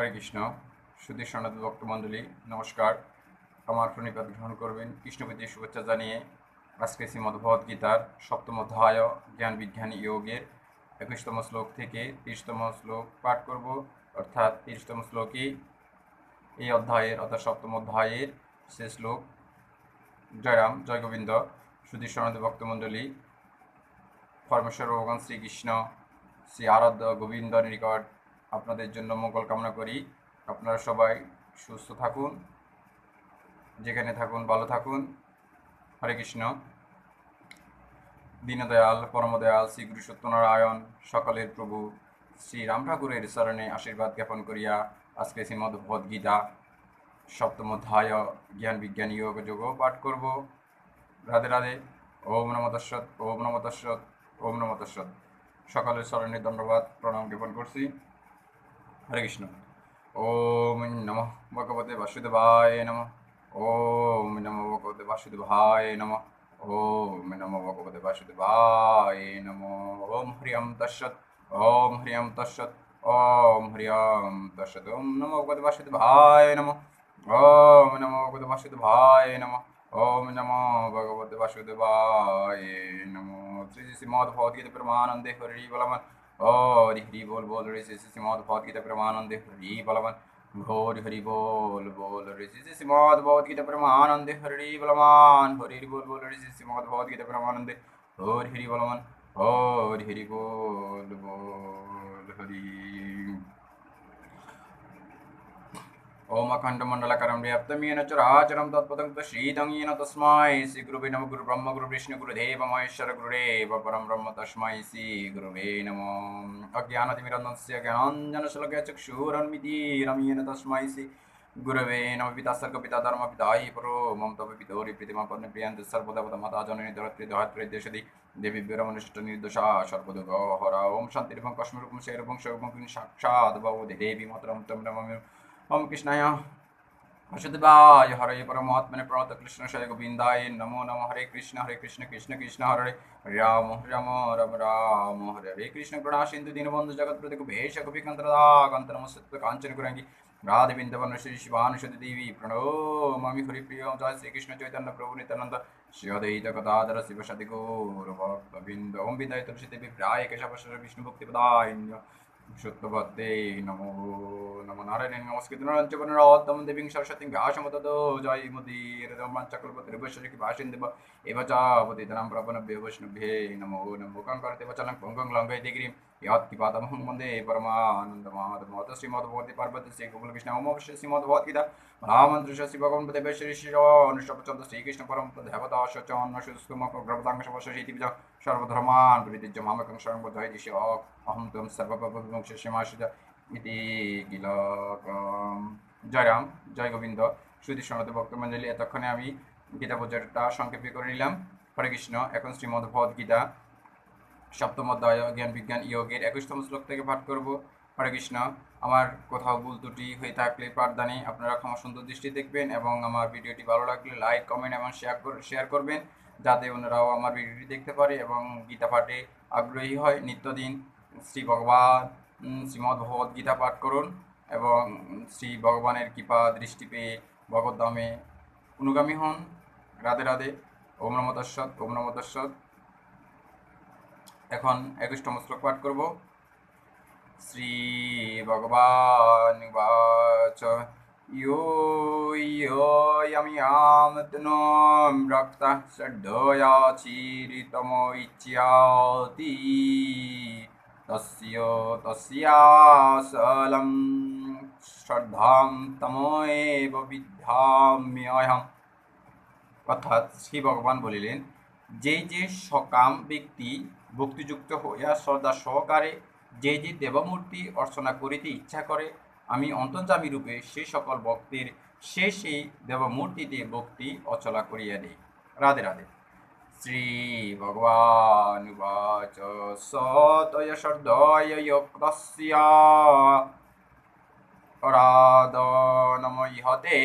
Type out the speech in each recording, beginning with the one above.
হরে কৃষ্ণ সুধীর সনাতন ভক্তমণ্ডলী নমস্কার। আমার প্রণিপাত গ্রহণ করবেন কৃষ্ণপতি শুভেচ্ছা জানিয়ে আজকে শ্রীমদ গীতার সপ্তম অধ্যায়, জ্ঞান বিজ্ঞান যোগের একুশতম শ্লোক থেকে তিরিশতম শ্লোক পাঠ করব। অর্থাৎ তিরিশতম শ্লোকই এই অধ্যায়ের, অর্থাৎ সপ্তম অধ্যায়ের শেষ শ্লোক। জয়রাম জয় গোবিন্দ সুধীর সনাতন ভক্তমণ্ডলী পরমেশ্বর ভগবান শ্রীকৃষ্ণ, শ্রী আরাধ্য গোবিন্দ নিকট আপনাদের জন্য মঙ্গল কামনা করি। আপনারা সবাই সুস্থ থাকুন, যেখানে থাকুন ভালো থাকুন। হরে কৃষ্ণ। দীনদয়াল, পরমদয়াল শ্রী গুরু সত্যনারায়ণ, সকলের প্রভু শ্রী রাম ঠাকুরের চরণে আশীর্বাদ জ্ঞাপন করিয়া আজকে শ্রীমদ ভগবদ গীতা সপ্তম অধ্যায় জ্ঞান বিজ্ঞান যোগ যোগ পাঠ করব। রাধে রাধে। ওম নম তস্সৎ ওম নম তস্সৎ ওম নম তস্সৎ সকলের স্মরণে ধন্যবাদ, প্রণাম জ্ঞাপন করছি। হরে কৃষ্ণ। ওম নম ভগবতে বাসুদেবায় নম। ওম নম ভগবতে বাসুদেবায় নম। ওম নম ভগবতে বাসুদেবায় নম। ওম হ্রিয়ম তস্সৎ ওম হ্রিয়ম তস্সৎ ওম হ্রিয়ম তস্সৎ ওম নম ভগবতে বাসুদেবায় নম। ওম নম ভগবতে বাসুদেবায় নম। ওম নমো ভগবতে বাসুদেবায় নমো। শ্রী শ্রী শ্রীমদ ভগবদ্গীতা প্রেমানন্দে হরি বলবান হরি হরি বল বল রে শ্রী শ্রী শ্রীমদ ভগবদ্গীতা প্রেমানন্দে হরি বলবান হরি হরি বল বল রে শ্রী শ্রী শ্রীমদ ভগবদ্গীতা প্রেমানন্দে হরি বলবান হরি হরি বল বল রে শ্রী শ্রীমদ ভগবদ্গীতা প্রেমানন্দে হরি হরি বলবান ओमखण्डमण्डलकरं व्याप्तमेन च राचरं तत्पदं तशीतं येन तस्मै श्रीगुरुवे नमः गुरुब्रह्म गुरुविष्णुगुरुदेव महेश्वरगुरुदेव परं ब्रह्म तस्मै श्रीगुरुवे नमो अज्ञानतिमिरन्दस्य ज्ञानञ्जनशुलके चक्षुरन्मितिरमेन तस्मै श्री गुरवे नम पिता सर्ग पिता धर्म पितायि परो मम तव पितोरि प्रीतिमा पर्ण प्रियन्त सर्वदा पद माता जननी धरत्रि धात्री देशदि देवी वीरमनुष्ट निर्दोषा सर्वदुगहरा ओम शान्तिरूपं कश्मीरूपं शैरूपं शैरूपं साक्षात् भवति देवी मातरं तं नमामि ओम कृष्णाय वसुदेवाय हरे परमात्मने प्रणत कृष्ण शय गोविंदाय नमो नमः हरे कृष्ण हरे कृष्ण कृष्ण कृष्ण हरे हरे राम हरे राम राम राम हरे हरे कृष्ण करुणा सिंधु दीनबंधु जगत प्रति भेष कपि कंतरदा कंत नमस्ते कांचन कुरंगी राधे बिंदवन श्री शिवानुषद देवी प्रणोमामि हरि प्रिय जय श्री कृष्ण चैतन्य प्रभु नित्यानंद श्री अद्वैत गदाधर शिव सदि गौर भक्त बिंद ओम विदाय तुलसी देवी प्राय केशव विष्णु भक्ति पदाय शुद्धभक्ते नमो नमो नारायण नमस्कृत नरञ्चपनरोत्तमं देवीं सरस्वतीं व्यासमततो जय मुदीरदमञ्चकल्पतिर्वश्यकि भाषिन्देव एव च पतितनां प्रपन्नभ्य वैष्णभ्ये नमो नमो कङ्करते वचनं पङ्कं लङ्घयति गिरिं यात्किपातमहं वन्दे परमानन्दमाधवमत श्रीमद्भगवती पार्वती श्री गोकुलकृष्ण ओमवश्य श्रीमद्भगवद्गीता महामन्त्र श्री भगवन्पते श्री श्रीनुष्टपचन्द श्रीकृष्ण परम देवता शचन्न शुष्कमग्रवताङ्गशवशीति সর্বধর্মান বিদিজ্য মামকং সর্বদয় দিশি অহম তম সর্বভবংশ সীমাসিদ ইতি গিল জয় রাম, জয় গোবিন্দ। সুদী সনত ভক্তমঞ্জলি এতক্ষণে আমি গীতা প্রচারটা সংক্ষেপে করে নিলাম। হরে কৃষ্ণ, এখন শ্রীমদ গীতা, সপ্তম অধ্যায়, জ্ঞান বিজ্ঞান ইয়োগের একুশতম শ্লোক থেকে পাঠ করব। হরে কৃষ্ণ, আমার কোথাও ভুল ত্রুটি হয়ে থাকলে পাঠদানে আপনারা ক্ষমা সুন্দর দৃষ্টি দেখবেন এবং আমার ভিডিওটি ভালো লাগলে লাইক, কমেন্ট এবং শেয়ার শেয়ার করবেন। যাতে অন্যরাও আমার ভিডিওটি দেখতে পারে এবং গীতা পাঠে আগ্রহী হয়। নিত্যদিন শ্রী ভগবান শ্রীমদ্ ভগবদ গীতা পাঠ করুন এবং শ্রী ভগবানের কৃপা দৃষ্টি পেয়ে ভগবদ্ধামে অনুগামী হন। রাধে রাধে, ওম নম তস্সৎ ওম এখন একুশতম শ্লোক পাঠ করব। শ্রী ভগবান বাচ यो यमियामतनं रक्तः षड्डया चीरितमो इच्छाति तस्य तस्यासलं শ্রদ্ধাং তময়েব বিদ্যাম্যহম অর্থাৎ শ্রী ভগবান বলিলেন যেই যে সকাম ব্যক্তি ভক্তিযুক্ত হইয়া শ্রদ্ধা সহকারে যে যে দেবমূর্তি অর্চনা করিতে ইচ্ছা করে আমি অন্তর্জামী রূপে সেই সকল ভক্তের সে সেই দেবমূর্তিতে ভক্তি অচলা করিয়া দেই। রাধে রাধে। শ্রী ভগবান উবাচ সতয় সর্দয় যস্যা রাধনমইহতে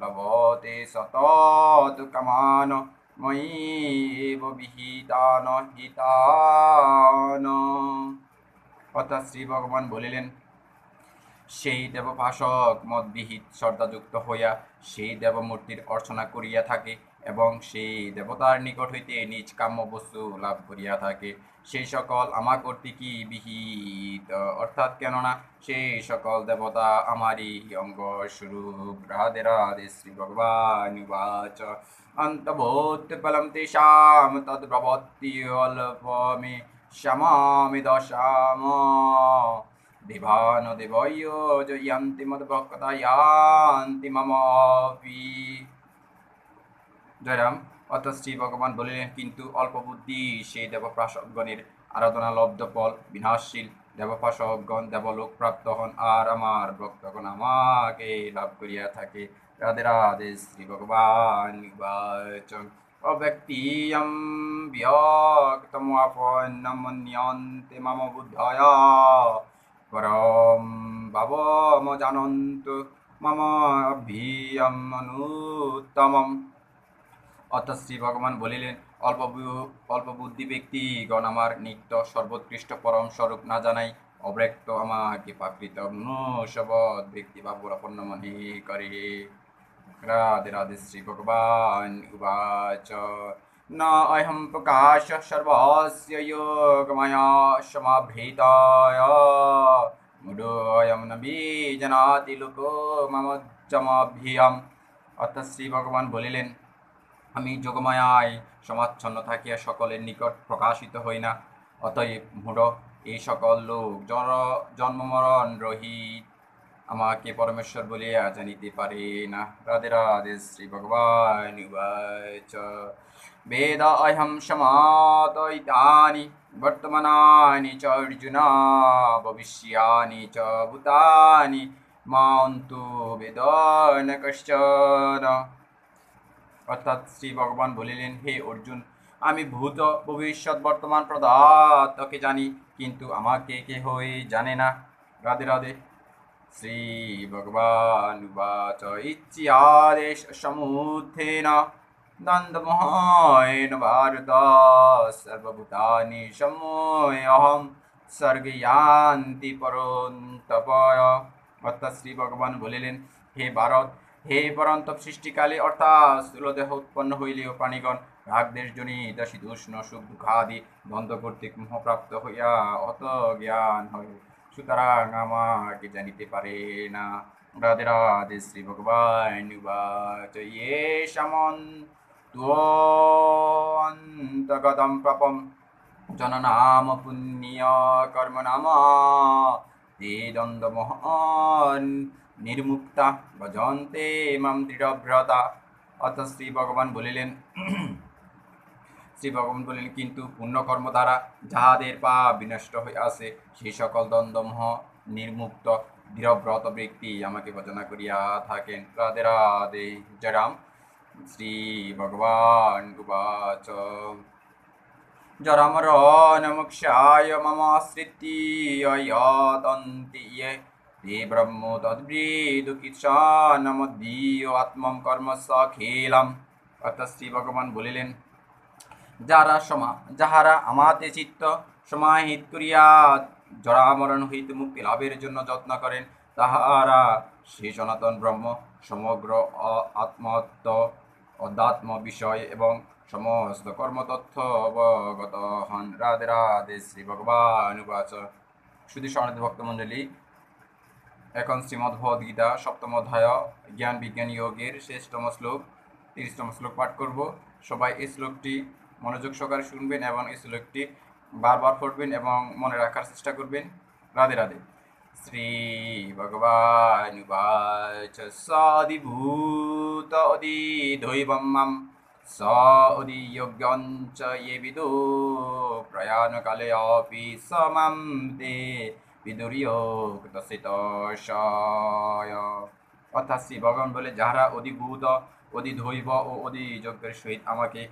লভতে সতত কামান ময়ী এব বিহিতান হিতান অর্থাৎ শ্রী ভগবান বলিলেন সেই দেবভাষক মদবিহিত শ্রদ্ধাযুক্ত হইয়া সেই দেবমূর্তির অর্চনা করিয়া থাকে এবং সেই দেবতার নিকট হইতে নিজ কাম্য বস্তু লাভ করিয়া থাকে। সেই সকল আমার কর্তৃকই বিহিত। অর্থাৎ কেননা সেই সকল দেবতা আমারই অঙ্গ স্বরূপ। রাধে রাধে শ্রী ভগবান উবাচ। অন্তবোৎপলম তেষাম তদ্ব্রবত্তি অল্পমে শ্যামামি দশাম। দেবান দেবয় জয়ন্তি মদ্ভক্তা ইয়ান্তি মমাপি জয়রাম অর্থাৎ শ্রী ভগবান বলিলেন, কিন্তু অল্প বুদ্ধি সেই দেবপ্রাসকগণের আরাধনা লব্ধ ফল, বিনাশশীল দেবপ্রাসকগণ দেবলোক প্রাপ্ত হন আর আমার ভক্তগণ আমাকে লাভ করিয়া থাকে। রাধে রাধে শ্রী ভগবান নির্বাচন। অব্যক্তিয়ম বিয়ক্তমাপন্নমন্যন্তে মম বুদ্ধয় পরম ভাবম জানন্তু মম অভিয়ম অনুত্তমম। অর্থাৎ শ্রী ভগবান বলিলেন, অল্প অল্প বুদ্ধি ব্যক্তিগণ আমার নিত্য সর্বোৎকৃষ্ট পরম স্বরূপ না জানাই অব্যক্ত আমাকে প্রাকৃত সবৎ ব্যক্তি বা পুরাপন্ন মনে করে। রাধে রাধে শ্রী ভগবান উবাচ। অহম প্রকাশ যোগময়া সমাভৃতায় মুডোয়ম ন বীজনাতি লোকো মম চমাভ্যাম অর্থাৎ শ্রী ভগবান বলিলেন আমি যোগমায়ায় সমাচ্ছন্ন থাকিয়া সকলের নিকট প্রকাশিত হই না অতএব মূঢ় এই সকল লোক জন্মমরণ রহিত। আমাকে পরমেশ্বর বলিয়া জানিতে পারে না। রাধে রাধে শ্রী ভগবান বেদ অহম সমাত ইতানি বর্তমানানি চ অর্জুন, ভবিষ্যানি চ ভূতানি, মান্তু বেদ ন কশ্চন। অর্থাৎ শ্রী ভগবান বলিলেন, হে অর্জুন, আমি ভূত, ভবিষ্যৎ, বর্তমান পদার্থকে জানি, কিন্তু আমাকে কেহই জানে না। রাধে রাধে। ইচ্ছাদেশ সমুত্থেন দ্বন্দ্বমোহেন ভারত সর্বভূতানি সময়হম স্বর্গয়ান্তি পরন্তপয় অর্থাৎ শ্রী ভগবান বলিলেন হে ভারত হে পরন্ত সৃষ্টিকালে অর্থাৎ স্থূলদেহ উৎপন্ন হইলেও প্রাণীগণ রাগদেশ জনিত শীতোষ্ণ সুখ দুঃখাদি দ্বন্দ্ব কর্তৃক মোহপ্রাপ্ত হইয়া অত জ্ঞান হয় সুতরাং আমাকে জানিতে পারে না। রাধে রাধে শ্রী ভগবান ইয়ে সমন অন্তগতম প্রপম। জননাম পুণ্য কর্ম নাম তে দ্বন্দ্বমোহন নির্মুক্তা। ভজন্তে মাম দৃঢ়ব্রতা। অত শ্রী ভগবান বলিলেন শ্রী ভগবান বলেন, কিন্তু পুণ্যকর্ম দ্বারা যাহাদের পা বিনষ্ট হয়ে সেই সকল দ্বন্দ্বমহ নির্মুক্ত দৃঢ়ব্রত ব্যক্তি আমাকে ভজনা করিয়া থাকেন। রাধে রাধে জয়রাম শ্রী ভগবান গুবাচ জরামরণমুক্ষায় মম স্মৃতিয়তন্তি ইয়ে। তে ব্রহ্ম, তদ্বৃদু কিষানমদীয় আত্মম কর্ম সখেলাম অর্থাৎ শ্রী ভগবান বলিলেন যারা সমা, যাহারা আমাতে চিত্ত সমাহিত করিয়া জরামরণ হইতে মুক্তি লাভের জন্য যত্ন করেন, তাহারা সেই সনাতন ব্রহ্ম সমগ্র আত্মত্ব, অধ্যাত্ম বিষয় এবং সমস্ত কর্মতথ্য অবগত হন। রাধে রাধে, শ্রী ভগবান উবাচ। শুধু স্বর্ণিত ভক্তমণ্ডলী, এখন শ্রীমদ্ ভগবদ গীতা সপ্তম অধ্যায়, জ্ঞান বিজ্ঞান যোগের শেষতম শ্লোক, তিরিশতম শ্লোক পাঠ করব। সবাই এই শ্লোকটি মনোযোগ সহকারে শুনবেন এবং এই শ্লোকটি বারবার পড়বেন এবং মনে রাখার চেষ্টা করবেন। রাধে রাধে। শ্রী ভগবান সাদিভূত অদি দৈবম্মাম স অদি যোগ্যঞ্চ এ ইয়ে বিদু প্রয়াণকালে অপি সমাম দে বিদুরিয়োগিত অর্থাৎ শ্রী ভগবান বলে, যাহারা অধিভূত অধিধৈব ও অধি যজ্ঞের সহিত আমাকে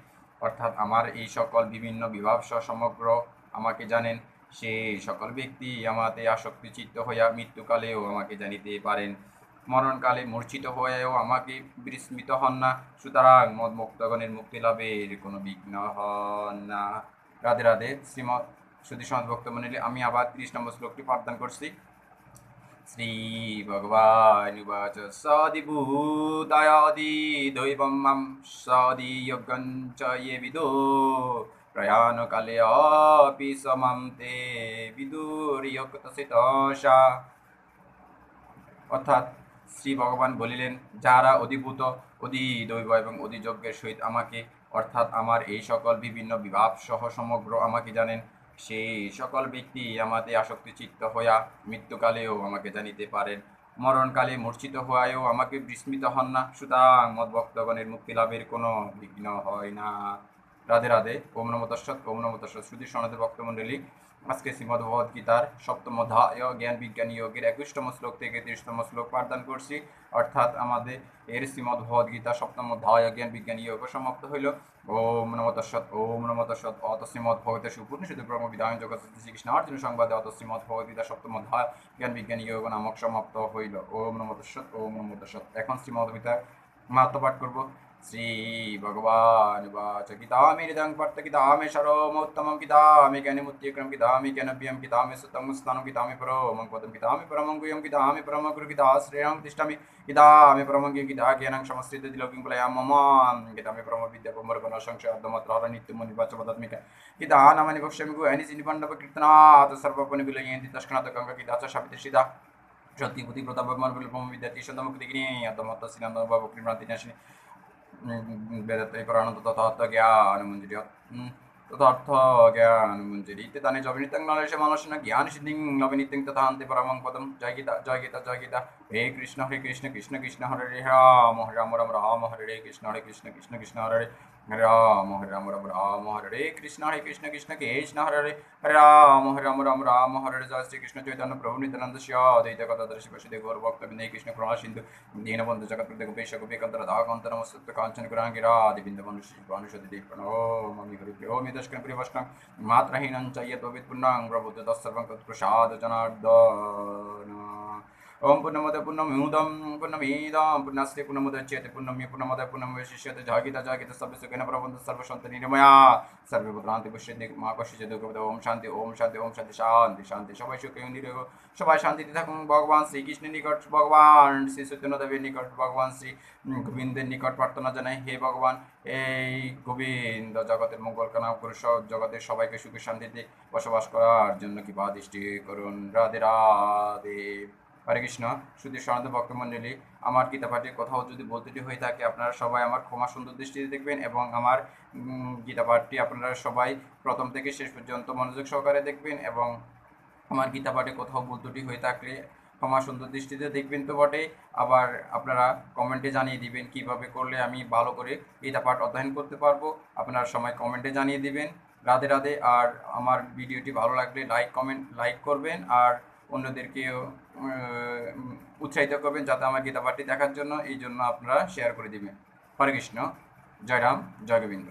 অর্থাৎ আমার এই সকল বিভিন্ন বিভাব সহ সমগ্র আমাকে জানেন সেই সকল ব্যক্তি আমাতে আসক্তি চিত্ত হইয়া মৃত্যুকালেও আমাকে জানিতে পারেন। মরণকালে মূর্ছিত হয়েও আমাকে বিস্মিত হন না। সুতরাং মদ মুক্তগণের মুক্তি লাভের কোনো বিঘ্ন হন না। রাধে রাধে, শ্রীমৎ সুধী ভক্ত মন্ডলী আমি আবার ত্রিশ নম্বর শ্লোকটি পাঠদান করছি। श्रीभगवानुवाच सदिभूतायादि दैवं मां सदियज्ञं च ये विदो प्रयाणकाले अपि समां ते বিদুরিয়কতসিতসা অর্থাৎ শ্রী ভগবান বলিলেন যারা অধিভূত অধি দৈব এবং অধিযজ্ঞের সহিত আমাকে অর্থাৎ আমার এই সকল বিভিন্ন বিভাব সহ সমগ্র আমাকে জানেন সেই সকল ব্যক্তি আমাতে আসক্তিচিত্ত হইয়া মৃত্যুকালেও আমাকে জানিতে পারেন। মরণকালে মূর্ছিত হওয়ায়ও আমাকে বিস্মিত হন না। সুতরাং মদভক্তগণের মুক্তি লাভের কোনো বিঘ্ন হয় না। রাধে রাধে। ওম নম তস্সৎ ওম নম তস্সৎ শ্রুতি সনাতে ভক্তমণ্ডলী। আজকে শ্রীমদ ভগবদ গীতার সপ্তম অধ্যায়, জ্ঞান বিজ্ঞান যোগের একুশতম শ্লোক থেকে তিরিশতম শ্লোক পাঠদান করছি। অর্থাৎ আমাদের এর শ্রীমদ ভগবদ গীতা সপ্তম অধ্যায়, জ্ঞান বিজ্ঞান যোগ সমাপ্ত হইল। ওম নম তস্সৎ ওম নম তস্সৎ অত শ্রীমদ ভগবত সুপূর্ণ ব্রহ্ম বিধান জগৎ শ্রীকৃষ্ণ অর্জুন সংবাদে অত শ্রীমদ ভগবদ গীতা সপ্তম অধ্যায়, জ্ঞান বিজ্ঞান যোগ নামক সমাপ্ত হইল। ওম নম তস্সৎ ওম নম তস্সৎ এখন শ্রীমদ গীতার মাহাত্ম পাঠ করব। श्री भगवान वाच किता मेरिदं पर्त किता मे हृदय भक्त किता मे कने मुत्ति क्रम किता मे कने ज्ञानव्यम किता मे सुतम स्थान किता मे परो परम पदम किता मे परम गुयम किता मे परम गुरु किता श्रेयम तिष्ठमि किता मे परम गुयम किता ज्ञानं समस्थित दिलोकिं प्रलया मम किता मे परम विद्या कुमार बन संशय अर्धमत्र नित्यम निवाच पदात्मिक गीता नाम निपक्षमि गुहनि सिनिपण्डव कीर्तनात् सर्वपनि विलयन्ति तस्कनात गंगा किता च शब्द सीधा ज्योति बुद्धि प्रताप विद्यार्थी शतमुक्ति गिनी अतमत्त सिनांद बाबु कृष्णादिनाशिनी জবিনিতং নলেশে মানুষের জ্ঞান সিদ্ধিং নবনীতিং তথা আন্তে পরমং পদম জয় গীতা জয় গীতা জয় গীতা হে কৃষ্ণ হরে কৃষ্ণ কৃষ্ণ কৃষ্ণ হরে রে রাম হরে রাম রাম রাম হরে রে কৃষ্ণ হরে কৃষ্ণ কৃষ্ণ কৃষ্ণ হরে রাম হরে রাম রাম রাম হরে কৃষ্ণ হরে কৃষ্ণ কৃষ্ণ কৃষ্ণ হরে রাম হরে রাম রাম রাম হরে জয় শ্রী কৃষ্ণ চৈতন্য প্রভু নিত্যানন্দ শ্রী অদ্বৈত কথাদর শিব শিদে গৌর ভক্ত বিনয় কৃষ্ণ প্রণা সিন্ধু দীনবন্ধু জগৎ প্রত্যেক বেশ গোপীকান্তর দাহকান্তর মস্ত কাঞ্চন বিন্দু মনুষ্য প্রণো হরি প্রিয় মি দশকন প্রিয় তৎসর্বং তৎপ্রসাদ জনার্দন ওম পূর্ণমদ পূর্ণমিদম পূর্ণমিদম পূর্ণাস্তে পূর্ণমুদচ্যতে পূর্ণমি পূর্ণমদ পূর্ণমিশিষ্যতে জয়গীতা জয়গীতা সর্ব সুখেন প্রবন্ধ সর্বসন্ত নির্ময়া সর্বে পুত্রান্তি পুষ্যন্তি মা দুর্গপদ ওম শান্তি ওম শান্তি ওম শান্তি শান্তি শান্তি সবাই সুখে নিরোগ সবাই শান্তিতে থাকুন ভগবান শ্রীকৃষ্ণের নিকট ভগবান শ্রী সত্যনদেবের নিকট ভগবান শ্রী গোবিন্দের নিকট প্রার্থনা জানাই হে ভগবান এই গোবিন্দ জগতের মঙ্গল কামনা করে সব জগতের সবাইকে সুখে শান্তিতে বসবাস করার জন্য কি দৃষ্টি করুন। রাধে রাধে। হরে কৃষ্ণ সুধীর সনাতন ভক্তমণ্ডলী আমার গীতা পাঠের কোথাও যদি বলতেটি হয়ে থাকে আপনারা সবাই আমার ক্ষমা সুন্দর দৃষ্টিতে দেখবেন এবং আমার উম, গীতা পাঠটি আপনারা সবাই প্রথম থেকে শেষ পর্যন্ত মনোযোগ সহকারে দেখবেন এবং আমার গীতা পাঠে কোথাও ভুল হয়ে থাকলে ক্ষমা সুন্দর দৃষ্টিতে দেখবেন তো বটে। আবার আপনারা কমেন্টে জানিয়ে দিবেন কীভাবে করলে আমি ভালো করে গীতা পাঠ অধ্যয়ন করতে পারব। আপনারা সময় কমেন্টে জানিয়ে দিবেন। রাধে রাধে আর আমার ভিডিওটি ভালো লাগলে লাইক কমেন্ট লাইক করবেন। আর অন্যদেরকেও উৎসাহিত করবেন যাতে আমার গীতা পাঠটি দেখার জন্য। এই জন্য আপনারা শেয়ার করে দিবেন। হরে কৃষ্ণ। জয় রাম জয় গোবিন্দ।